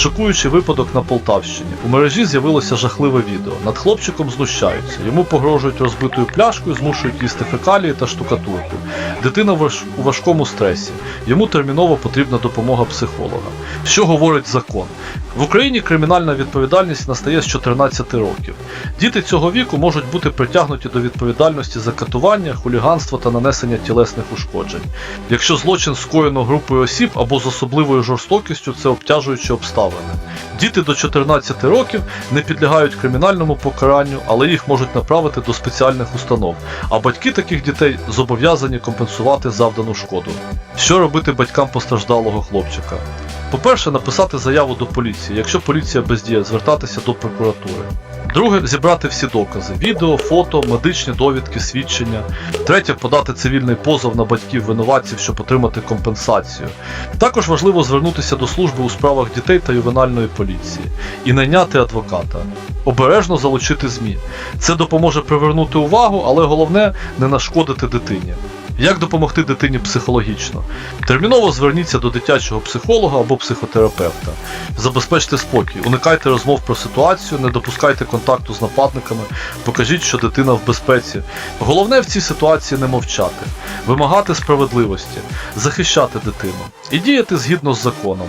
Шокуючий випадок на Полтавщині. У мережі з'явилося жахливе відео. Над хлопчиком знущаються. Йому погрожують розбитою пляшкою, змушують їсти фекалії та штукатурку. Дитина у важкому стресі. Йому терміново потрібна допомога психолога. Що говорить закон? В Україні кримінальна відповідальність настає з 14 років. Діти цього віку можуть бути притягнуті до відповідальності за катування, хуліганство та нанесення тілесних ушкоджень. Якщо злочин скоєно групою осіб або з особливою жорстокістю, це обтяжуючі обставини. Діти до 14 років не підлягають кримінальному покаранню, але їх можуть направити до спеціальних установ. А батьки таких дітей зобов'язані компенсувати завдану шкоду. Що робити батькам постраждалого хлопчика? По-перше, написати заяву до поліції. Якщо поліція бездіє, звертатися до прокуратури. Друге зібрати всі докази: відео, фото, медичні довідки, свідчення. Третє подати цивільний позов на батьків винуватців, щоб отримати компенсацію. Також важливо звернутися до служби у справах дітей та ювенальної поліції і найняти адвоката. Обережно залучити ЗМІ. Це допоможе привернути увагу, але головне не нашкодити дитині. Як допомогти дитині психологічно? Терміново зверніться до дитячого психолога або психотерапевта. Забезпечте спокій, уникайте розмов про ситуацію, не допускайте контакту з нападниками, покажіть, що дитина в безпеці. Головне в цій ситуації не мовчати, вимагати справедливості, захищати дитину і діяти згідно з законом.